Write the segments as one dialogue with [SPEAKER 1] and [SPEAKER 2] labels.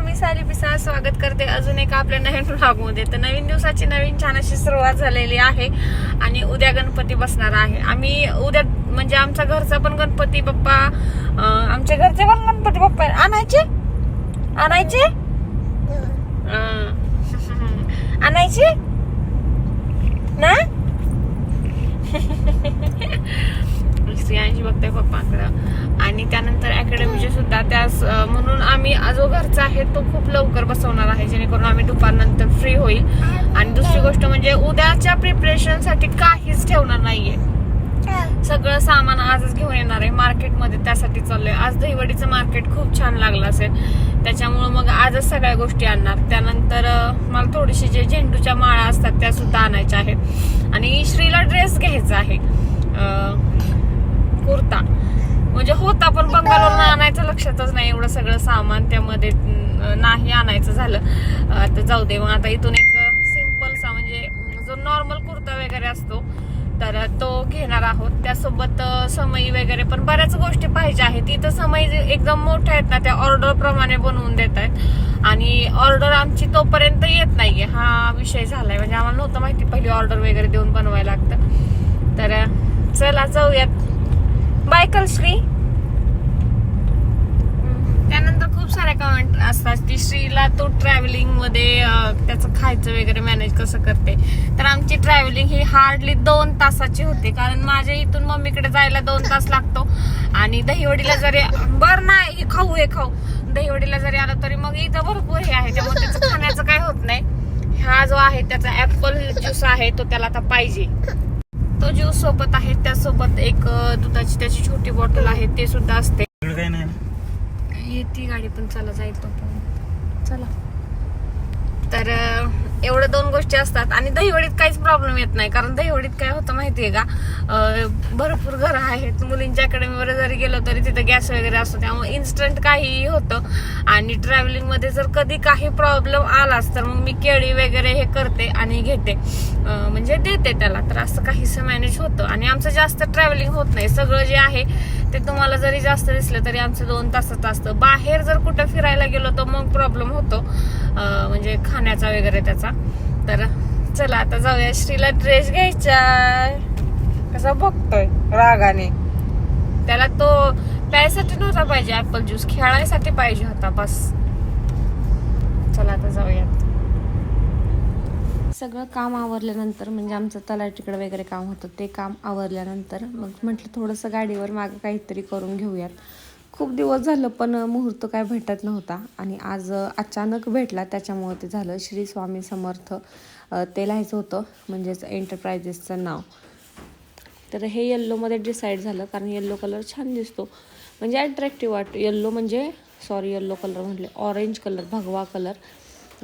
[SPEAKER 1] मी सायली पिसा स्वागत करते. अजून एका आपल्या नवीन vlog मध्ये तर नवीन दिवसाची नवीन छान अशी सुरुवात झालेली आहे आणि उद्या गणपती बसणार आहे. आम्ही उद्या म्हणजे आमच्या घरचा पण गणपती बाप्पा आमच्या घरचे पण गणपती बाप्पा आणायचे? आणायचे? आणायचे? ना? स्त्रियांशी बघते पप्पांकडं. आणि त्यानंतर अकॅडमीचे सुद्धा त्यास म्हणून आम्ही जो घरचा आहे तो खूप लवकर बसवणार आहे. जेणेकरून आम्ही दुपारनंतर फ्री होईल. आणि दुसरी गोष्ट म्हणजे उद्याच्या प्रिपरेशनसाठी काहीच ठेवणार नाहीये. सगळं सामान आजच घेऊन येणार आहे. मार्केटमध्ये त्यासाठी चाललंय. आज दहीवडीचं मार्केट खूप छान लागलं असेल. त्याच्यामुळं मग आजच सगळ्या गोष्टी आणणार. त्यानंतर मला थोडीशी जे झेंडूच्या माळा असतात त्या सुद्धा आणायच्या आहेत. आणि श्रीला ड्रेस घ्यायचा आहे. कुर्ता. म्हणजे होता पण बंगालवरून आणायचं लक्षातच नाही. एवढं सगळं सामान त्यामध्ये नाही आणायचं झालं. तर जाऊ दे मग आता इथून एक सिम्पलसा म्हणजे जो नॉर्मल कुर्ता वगैरे असतो तर तो घेणार आहोत. त्यासोबत समई वगैरे पण बऱ्याच गोष्टी पाहिजे आहेत. इथं समई एकदम मोठ्या आहेत ना त्या ऑर्डर प्रमाणे बनवून देत आहेत. आणि ऑर्डर आमची तोपर्यंत येत नाहीये. हा विषय झालाय. म्हणजे आम्हाला नव्हतं माहिती पहिली ऑर्डर वगैरे देऊन बनवायला लागतं. तर चला जाऊयात. बायकल श्री त्यानंतर खूप साऱ्या कमेंट असतात की श्रीला तो ट्रॅव्हलिंगमध्ये त्याचं खायचं वगैरे मॅनेज कसं करते. तर आमची ट्रॅव्हलिंग ही हार्डली दोन तासाची होते. कारण माझ्या इथून मम्मीकडे जायला दोन तास लागतो. आणि दहीवडीला जरी बर नाही हे खाऊ हे खाऊ. दहीवडीला जरी आलं तरी मग इथं भरपूर हे आहे. त्यामुळे त्याचं खाण्याचं काय होत नाही. हा जो आहे त्याचा ऍपल ज्यूस आहे तो त्याला आता पाहिजे. तो ज्यूस सोबत आहे त्यासोबत एक दुधाची त्याची छोटी बॉटल आहे ते सुद्धा असते. येते गाडी पण चला जाईल तो पण. चला. तर एवढं दोन गोष्टी असतात. आणि दहीवडीत काहीच प्रॉब्लेम येत नाही. कारण दहीवडीत काय होतं माहितीये का? भरपूर घरं आहेत. मुलींच्या अकॅडमीवर जरी गेलो तरी तिथे गॅस वगैरे असतो. त्यामुळे इन्स्टंट काहीही होतं. आणि ट्रॅव्हलिंगमध्ये जर कधी काही प्रॉब्लेम आलाच तर मग मी केळी वगैरे हे करते आणि घेते. म्हणजे देते त्याला. तर असं काहीसं मॅनेज होतं. आणि आमचं जास्त ट्रॅव्हलिंग होत नाही. सगळं जे आहे ते तुम्हाला जरी जास्त दिसलं तरी आमचं दोन तासाचं असतं. बाहेर जर कुठं फिरायला गेलो तर मग प्रॉब्लेम होतो. म्हणजे खाण्याचा वगैरे त्याचा. तर चला आता जाऊया. श्रीला ड्रेस घ्यायचा कसा बघतोय रागाने. त्याला तो प्यायसाठी नव्हता पाहिजे ऍपल ज्यूस खेळायसाठी पाहिजे होता बस. चला आता जाऊयात. सगळं काम आवरल्यानंतर म्हणजे आमचं तलाटीकडं वगैरे काम होतं ते काम आवरल्यानंतर मग म्हटलं थोडंसं गाडीवर मागं काहीतरी करून घेऊयात. खूप दिवस झालं पण मुहूर्त काय भेटत नव्हता. आणि आज अचानक भेटला त्याच्यामुळे ते झालं. श्री स्वामी समर्थ ते लिहायचं होतं म्हणजेच एंटरप्राइजेसचं नाव. तर हे येल्लोमध्ये डिसाईड झालं कारण येल्लो कलर छान दिसतो. म्हणजे अट्रॅक्टिव्ह वाटतो येल्लो म्हणजे सॉरी येल्लो कलर म्हटले ऑरेंज कलर भगवा कलर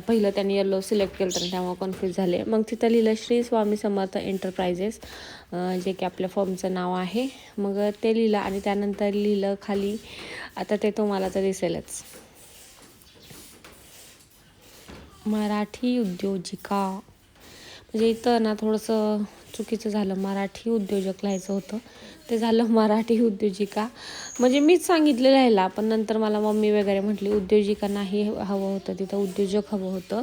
[SPEAKER 1] पहिलं त्यांनी येल्लो सिलेक्ट केलं तर त्यामुळे कन्फ्यूज झाले. मग तिथं लिहिलं श्री स्वामी समर्थ एंटरप्राइजेस जे की आपल्या फॉर्मचं नाव आहे. मग ते लिहिलं आणि त्यानंतर लिहिलं खाली. आता ते तुम्हाला तर दिसेलच. मराठी उद्योजिका. म्हणजे इथं ना थोडंसं चुकीचं झालं. मराठी उद्योजक लिहायचं होतं. ते झालं मराठी उद्योजिका. म्हणजे मीच सांगितलेलं लिहायला पण नंतर मला मम्मी वगैरे म्हटली उद्योजिका नाही हवं होतं तिथं उद्योजक हवं होतं.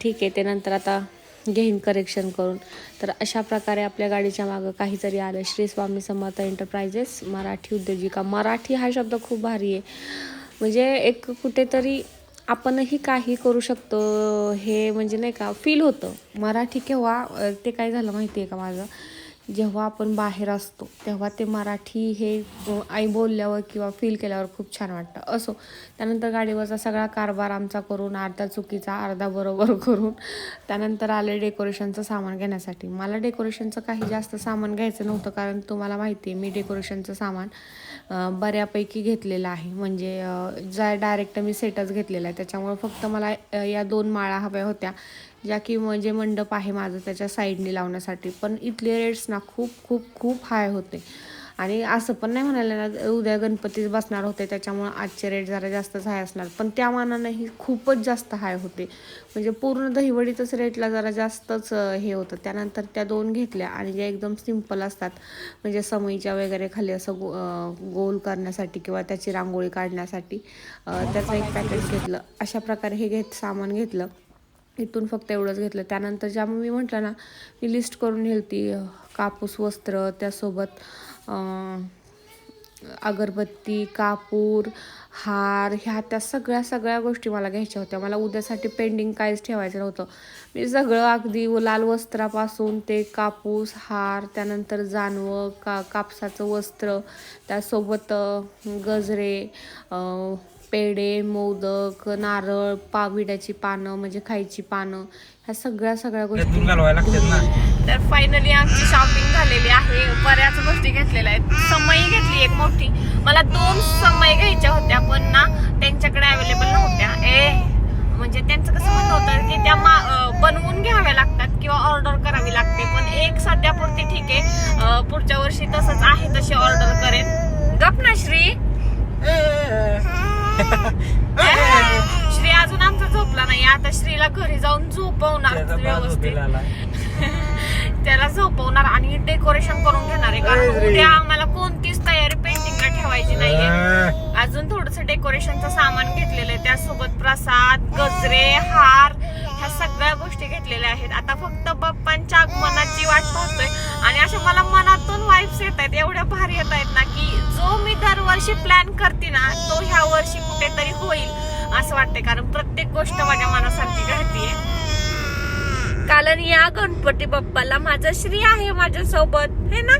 [SPEAKER 1] ठीक आहे ते नंतर आता घेईन करेक्शन करून. तर अशा प्रकारे आपल्या गाडीच्या मागं काहीतरी आलं. श्री स्वामी समर्थ एंटरप्राइजेस मराठी उद्योजिका. मराठी हा शब्द खूप भारी आहे. म्हणजे एक कुठेतरी आपणही काही करू शकतो हे म्हणजे नाही का फील होतं. मराठी केव्हा ते काय झालं माहिती आहे का माझं? जेव्हा आपण बाहेर असतो तेव्हा ते मराठी हे आई बोलल्यावर किंवा फील केल्यावर खूप छान वाटतं. असो त्यानंतर गाडीवरचा सगळा कारभार आमचा करून अर्धा चुकीचा अर्धा बरोबर करून त्यानंतर आले डेकोरेशनचं सामान घेण्यासाठी. मला डेकोरेशनचं काही जास्त सामान घ्यायचं नव्हतं कारण तुम्हाला माहिती आहे मी डेकोरेशनचं सामान बऱ्यापैकी घेतलेलं आहे. म्हणजे अ, जा डायरेक्ट मी सेटच घेतलेला आहे त्याच्यामुळे फक्त मला या दोन माळा हव्या होत्या. ज्या की म्हणजे मंडप आहे माझं त्याच्या साईडने लावण्यासाठी. पण इथले रेट्स ना खूप खूप खूप हाय होते.
[SPEAKER 2] आणि असं पण नाही म्हणायला ना उद्या गणपतीच बसणार होते त्याच्यामुळं आजचे रेट जरा जास्तच हाय असणार. पण त्या मानानंही खूपच जास्त हाय होते. म्हणजे पूर्ण दहीवडीतच रेटला जरा जास्तच हे होतं. त्यानंतर त्या दोन घेतल्या आणि ज्या एकदम सिंपल असतात म्हणजे समईच्या वगैरे खाली असं गो गोल करण्यासाठी किंवा त्याची रांगोळी काढण्यासाठी त्याचं एक पॅकेट घेतलं. अशा प्रकारे हे घेत सामान घेतलं. इथून फक्त एवढंच घेतलं. त्यानंतर ज्या मी म्हटलं ना मी लिस्ट करून ती कापूस वस्त्र त्यासोबत अगरबत्ती कापूर हार ह्या त्या सगळ्या सगळ्या गोष्टी मला घ्यायच्या होत्या. मला उद्यासाठी पेंडिंग काहीच ठेवायचं नव्हतं. मी सगळं अगदी लाल वस्त्रापासून ते कापूस हार त्यानंतर जानवं का कापसाचं वस्त्र त्यासोबत गजरे पेढे मोदक नारळ पाविड्याची पानं म्हणजे खायची पानं ह्या सगळ्या सगळ्या गोष्टी.
[SPEAKER 3] लागतात ना.
[SPEAKER 1] तर फायनली आमची शॉपिंग झालेली आहे. बऱ्याच गोष्टी घेतलेल्या आहेत. समई घेतली एक मोठी. मला दोन समई घ्यायच्या होत्या पण ना त्यांच्याकडे अवेलेबल नव्हत्या. ए म्हणजे त्यांचं कसं म्हणणं होतं की त्या बनवून घ्याव्या लागतात किंवा ऑर्डर करावी लागते. पण एक सध्यापुरती ठीक आहे. पुढच्या वर्षी तसंच आहे तशी ऑर्डर करेन. गप ना श्री. श्री अजून आमचा झोपला नाही आता श्रीला घरी जाऊन झोपवणार व्यवस्थित. त्याला झोपवणार आणि डेकोरेशन करून घेणार आहे कारण. उद्या आम्हाला कोणतीच तयारी पेंटिंगला ठेवायची नाहीये. अजून थोडस डेकोरेशनचं सामान घेतलेलं आहे. त्यासोबत प्रसाद गजरे हार ह्या सगळ्या गोष्टी घेतलेल्या आहेत. आता फक्त बाप्पांच्या आगमनाची वाट पाहतोय. आणि अशा मला मनातून वाईब्स येत आहेत. एवढ्या भारी येत आहेत ना की जो मी दरवर्षी प्लॅन करते ना तो ह्या वर्षी कुठेतरी होईल असं वाटतंय. कारण प्रत्येक गोष्ट माझ्या मनासारखी घडतीये. कारण या गणपती बाप्पाला माझा श्री आहे माझ्या सोबत हे ना?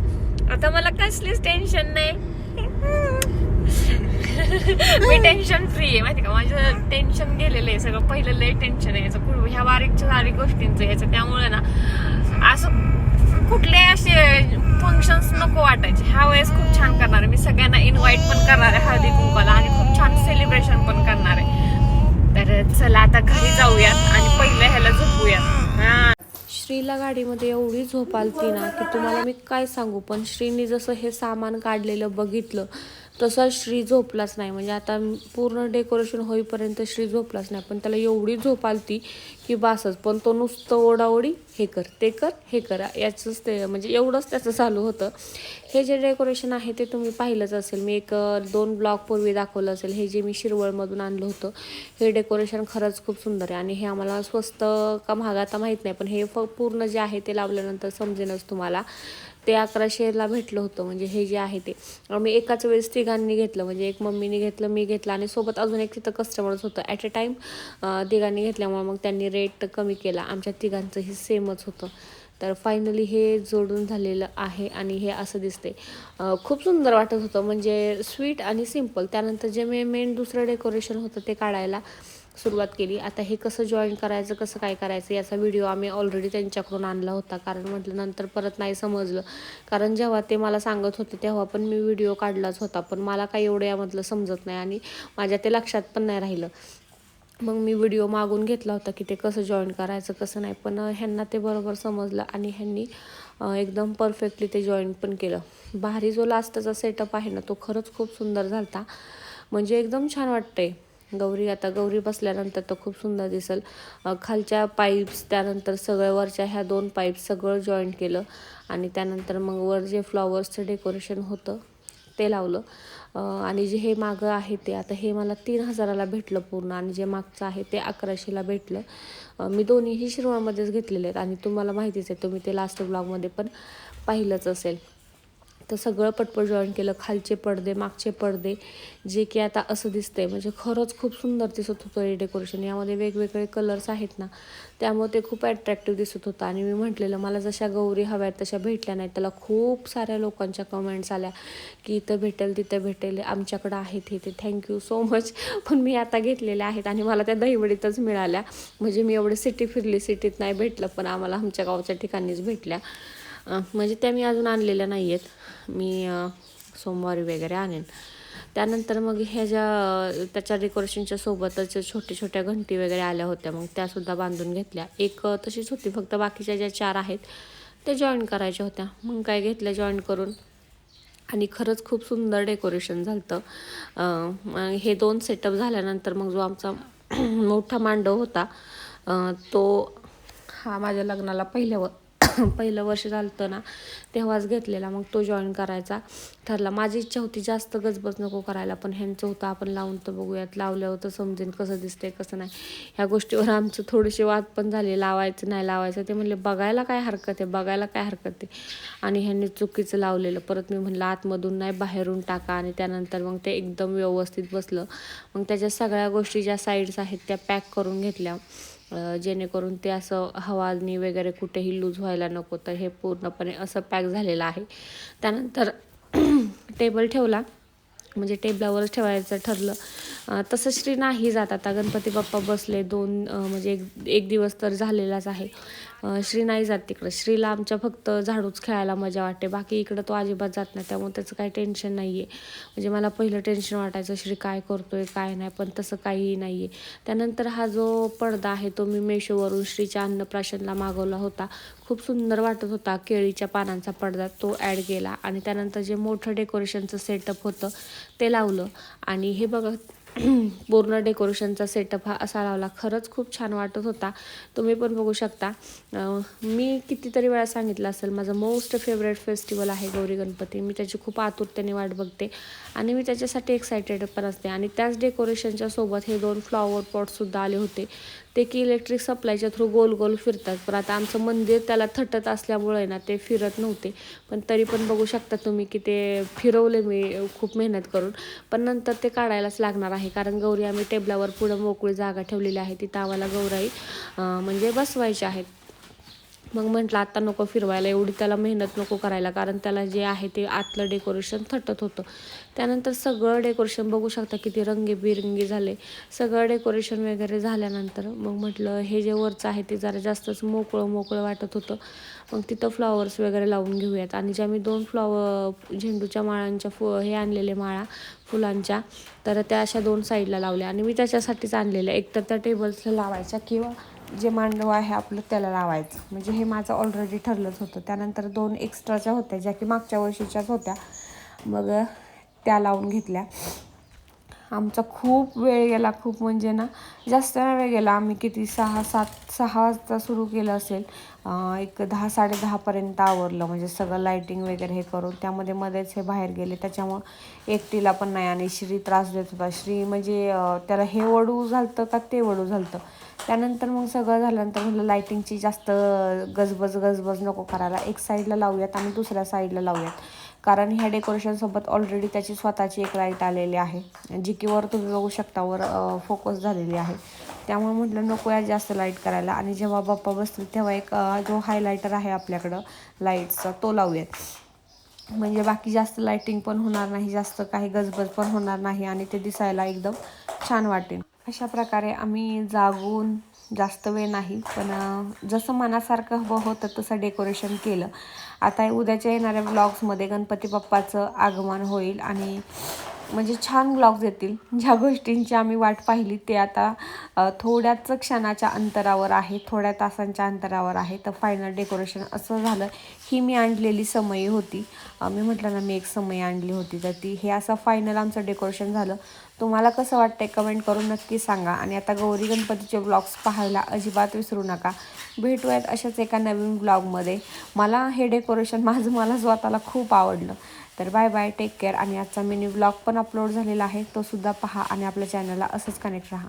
[SPEAKER 1] आता मला कसलीच टेन्शन नाही. मी टेन्शन फ्री आहे माहिती का? माझं टेन्शन गेलेलं आहे सगळं पहिलं लय टेन्शन आहे याचं पूर्व ह्या बारीकच्या सारी गोष्टींचं याचं त्यामुळे ना असं कुठले असे फंक्शन्स नको वाटायचे. ह्या वेळेस खूप छान करणार आहे. मी सगळ्यांना इन्व्हाइट पण करणार आहे हळदी कुंकाला आणि खूप छान सेलिब्रेशन पण करणार आहे. तर चला आता घरी जाऊयात आणि पहिलं ह्याला झोपूयात.
[SPEAKER 2] श्रीला गाडीमध्ये एवढी झोप आलती ना की तुम्हाला मी काय सांगू? पण श्रीनी जसं हे सामान काढलेलं बघितलं तसा श्री झोपलाच नाही. म्हणजे आता पूर्ण डेकोरेशन होईपर्यंत श्री झोपलाच नाही. पण त्याला एवढी झोप आलती की बासच. पण तो नुसतं ओढाओढी हे कर ते कर हे कर. याचंच ते म्हणजे एवढंच त्याचं चालू होतं. हे जे डेकोरेशन आहे ते तुम्ही पाहिलंच असेल. मी एक दोन ब्लॉकपूर्वी दाखवलं असेल. हे जे मी शिरवळमधून आणलं होतं हे डेकोरेशन खरंच खूप सुंदर आहे. आणि हे आम्हाला स्वस्त का महाग आता माहीत नाही. पण हे फ पूर्ण जे आहे ते लावल्यानंतर समजेनच तुम्हाला. ते अकराशेला भेटलं होतं म्हणजे हे जे आहे ते. आम्ही एकाच वेळेस तिघांनी घेतलं म्हणजे एक मम्मीने घेतलं मी घेतलं आणि सोबत अजून एक तिथं कस्टमरच होतं. ॲट अ टाईम तिघांनी घेतल्यामुळे मग त्यांनी रेट कमी केला. आमच्या तिघांचंही सेमच होतं. तर फायनली हे जोडून झालेलं आहे आणि हे असं दिसते खूप सुंदर वाटत होतं म्हणजे स्वीट आणि सिंपल त्यानंतर जे मे मेन दुसरं डेकोरेशन होतं ते काढायला सुरुवात केली. आता हे कसं जॉईन करायचं कसं काय करायचं याचा व्हिडिओ आम्ही ऑलरेडी त्यांच्याकडून आणला होता. कारण म्हटलं नंतर परत नाही समजलं. कारण जेव्हा ते मला सांगत होते तेव्हा पण मी व्हिडिओ काढलाच होता. पण मला काही एवढं यामधलं समजत नाही आणि माझ्या ते लक्षात पण नाही राहिलं. मग मी व्हिडिओ मागून घेतला होता की ते कसं जॉईन करायचं कसं नाही. पण ह्यांना ते बरोबर समजलं आणि ह्यांनी एकदम परफेक्टली ते जॉईन पण केलं. भारी जो लास्टचा सेटअप आहे ना तो खरंच खूप सुंदर झाला म्हणजे एकदम छान वाटतंय. गौरी आता गौरी बसल्यानंतर तर खूप सुंदर दिसेल. खालच्या पाईप्स त्यानंतर सगळ्या वरच्या ह्या दोन पाईप्स सगळं जॉईन केलं आणि त्यानंतर मग वर जे फ्लॉवर्सचं डेकोरेशन होतं ते लावलं. आणि जे हे मागं आहे ते आता हे मला तीन हजाराला भेटलं पूर्ण आणि जे मागचं आहे ते अकराशेला भेटलं. मी दोन्हीही शिरवळमध्येच घेतलेले आहेत आणि तुम्हाला माहितीच आहे तुम्ही ते लास्ट ब्लॉगमध्ये पण पाहिलंच असेल. तर सगळं पटपट जॉईन केलं. खालचे पडदे मागचे पडदे जे की आता असं दिसतंय. म्हणजे खरंच खूप सुंदर दिसत होतं हे डेकोरेशन यामध्ये वेगवेगळे कलर्स आहेत ना त्यामुळे ते खूप अट्रॅक्टिव्ह दिसत होतं. आणि मी म्हटलेलं मला जशा गौरी हव्यात तशा भेटल्या नाहीत. त्याला खूप साऱ्या लोकांच्या कमेंट्स आल्या की इथं भेटेल तिथं भेटेल. आमच्याकडं आहेत हे ते. थँक्यू सो मच पण मी आता घेतलेल्या आहेत आणि मला त्या दहीवडीतच मिळाल्या. म्हणजे मी एवढं सिटी फिरली सिटीत नाही भेटलं पण आम्हाला आमच्या गावच्या ठिकाणीच भेटल्या. म्हणजे त्या मी अजून आणलेल्या नाही आहेत मी सोमवारी वगैरे आणेन. त्यानंतर मग ह्या ज्या त्याच्या डेकोरेशनच्या सोबतच छोट्या छोट्या घंटी वगैरे आल्या होत्या. मग त्यासुद्धा बांधून घेतल्या. एक तशीच होती. फक्त बाकीच्या ज्या चार आहेत त्या जॉईन करायच्या होत्या. मग काय घेतल्या जॉईन करून. आणि खरंच खूप सुंदर डेकोरेशन झालं होतं हे दोन सेटअप झाल्यानंतर मग जो आमचा मोठा मांडव होता तो हा माझ्या लग्नाला पहिल्या पहिलं वर्ष झालं होतं ना तेव्हाच घेतलेला. मग तो जॉईन करायचा. ठरला. माझी इच्छा होती जास्त गजबज नको करायला पण ह्यांचं होतं आपण लावून तर बघूयात. लावल्यावर तर समजेन कसं दिसतंय कसं नाही. ह्या गोष्टीवर आमचं थोडेसे वाद पण झाले. लावायचं नाही लावायचं. ते म्हणले बघायला काय हरकत आहे? बघायला काय हरकत आहे? आणि ह्यांनी चुकीचं लावलेलं. परत मी म्हणलं आतमधून नाही बाहेरून टाका. आणि त्यानंतर मग ते एकदम व्यवस्थित बसलं. मग त्याच्या सगळ्या गोष्टी ज्या साईड्स आहेत त्या पॅक करून घेतल्या. जेणेकरून ते असं हवानी वगैरे कुठेही लूज व्हायला नको. तर हे पूर्णपणे असं पॅक झालेलं आहे. त्यानंतर टेबल ठेवला. म्हणजे टेबलावरच ठेवायचं ठरलं. तसं श्री नाही जात. आता गणपती बाप्पा बसले दोन म्हणजे एक एक दिवस तर झालेलाच आहे. श्री नाही जात तिकडं. श्रीला आमच्या फक्त झाडूच खेळायला मजा वाटते. बाकी इकडं तो अजिबात जात नाही त्यामुळे त्याचं काही टेन्शन नाही आहे म्हणजे मला पहिलं टेन्शन वाटायचं श्री काय करतोय काय नाही पण तसं काहीही नाही आहे त्यानंतर हा जो पडदा आहे तो मी मेशोवरून श्रीच्या अन्नप्राशनला मागवला होता. खूप सुंदर वाटत होता केळीच्या पानांचा पडदा. तो ॲड केला आणि त्यानंतर जे मोठं डेकोरेशनचं सेटअप होतं ते लावलं. आणि हे बघा पूर्ण डेकोरेशनचा सेटअप हा असा लावला. खरंच खूप छान वाटत होता. तुम्ही पण बघू शकता. मी कितीतरी वेळा सांगितलं असेल माझं मोस्ट फेवरेट फेस्टिवल आहे गौरी गणपती. मी त्याची खूप आतुरतेने वाट बघते आणि मी त्याच्यासाठी एक्सायटेड पण असते. आणि त्याच डेकोरेशनच्या सोबत हे दोन फ्लॉवर पॉटसुद्धा आले होते. ते की इलेक्ट्रिक सप्लायच्या थ्रू गोल गोल फिरतात. पण आता आमचं मंदिर त्याला थटत असल्यामुळे ना ते फिरत नव्हते. पण तरी पण बघू शकता तुम्ही की ते फिरवले मी खूप मेहनत करून. पण नंतर ते काढायलाच लागणार आहे. कारण गौरी आम्ही टेबलावर पुढं मोकळी जागा ठेवलेली आहे. तिथं आम्हाला गौराई म्हणजे बसवायच्या आहेत. मग म्हटलं आता नको फिरवायला एवढी त्याला मेहनत नको करायला कारण त्याला जे आहे ते आतलं डेकोरेशन थटत होतं. त्यानंतर सगळं डेकोरेशन बघू शकता किती रंगीबिरंगी झाले. सगळं डेकोरेशन वगैरे झाल्यानंतर मग म्हटलं हे जे वरचं आहे ते जरा जास्तच मोकळं मोकळं वाटत होतं. मग तिथं फ्लॉवर्स वगैरे लावून घेऊयात. आणि ज्या मी दोन फ्लॉवर झेंडूच्या माळांच्या फु हे आणलेले माळा फुलांच्या तर त्या अशा दोन साईडला लावल्या. आणि मी त्याच्यासाठीच आणलेल्या. एकतर त्या टेबल्सला लावायच्या किंवा जे मांडव आहे आपलं त्याला लावायचं. म्हणजे हे माझं ऑलरेडी ठरलंच होतं. त्यानंतर दोन एक्स्ट्राच्या होत्या ज्या की मागच्या वर्षीच्याच होत्या. मग त्या लावून घेतल्या. आमचा खूप वेळ गेला खूप म्हणजे ना जास्त वेळ गेला. आम्ही किती सहा सात सहा वाजता सुरू केलं असेल एक दहा साडे दहापर्यंत आवरलं. म्हणजे सगळं लाईटिंग वगैरे हे करून त्यामध्ये मध्येच हे बाहेर गेले. त्याच्यामुळं एकटीला पण नाही आणि श्री त्रास देत होता. श्री म्हणजे त्याला हे वडू झालतं का ते वडू झालतं. त्यानंतर मग सगळं झाल्यानंतर म्हटलं लाईटिंगची जास्त गजबज गजबज नको करायला. एक साईडला लावूयात आणि दुसऱ्या साईडला लावूयात. कारण ह्या डेकोरेशनसोबत ऑलरेडी त्याची स्वतःची एक लाइट आलेली आहे. जी की वर तुम्ही बघू शकता वर फोकस झालेली आहे. त्यामुळे म्हटलं नको या जास्त लाइट करायला. आणि जेव्हा बाप्पा बसतील तेव्हा एक जो हायलायटर आहे आपल्याकडं लाईटचा तो लावूयात. म्हणजे बाकी जास्त लाईटिंग पण होणार नाही जास्त काही गजबज पण होणार नाही आणि ते दिसायला एकदम छान वाटेल. अशा प्रकारे आम्ही जागून जास्त वेळ नाही. पण जसं मनासारखं हवं होतं तसं डेकोरेशन केलं. आता उद्याच्या येणाऱ्या ब्लॉग्समध्ये गणपती बाप्पाचं आगमन होईल आणि म्हणजे छान ब्लॉग्स येतील. ज्या गोष्टींची आम्ही वाट पाहिली ते आता थोड्याच क्षणाच्या अंतरावर आहे थोड्या तासांच्या अंतरावर आहे. तर फायनल डेकोरेशन असं झालं. ही मी आणलेली समयी होती. मी म्हटलं ना मी एक समयी आणली होती. तर ती हे असं फायनल आमचं डेकोरेशन झालं. तुम्हाला कसं वाटतंय कमेंट करून नक्की सांगा. आणि आता गौरी गणपतीचे ब्लॉग्स पाहायला अजिबात विसरू नका. भेटूयात अशाच एका नवीन ब्लॉगमध्ये मला हे डेकोरेशन माझं मला स्वतःला खूप आवडलं. तर बाय बाय टेक केअर आणि आजचा मिनी ब्लॉग पण अपलोड झालेला आहे. तो सुद्धा पहा आणि आपल्या चॅनलला असंच कनेक्ट राहा.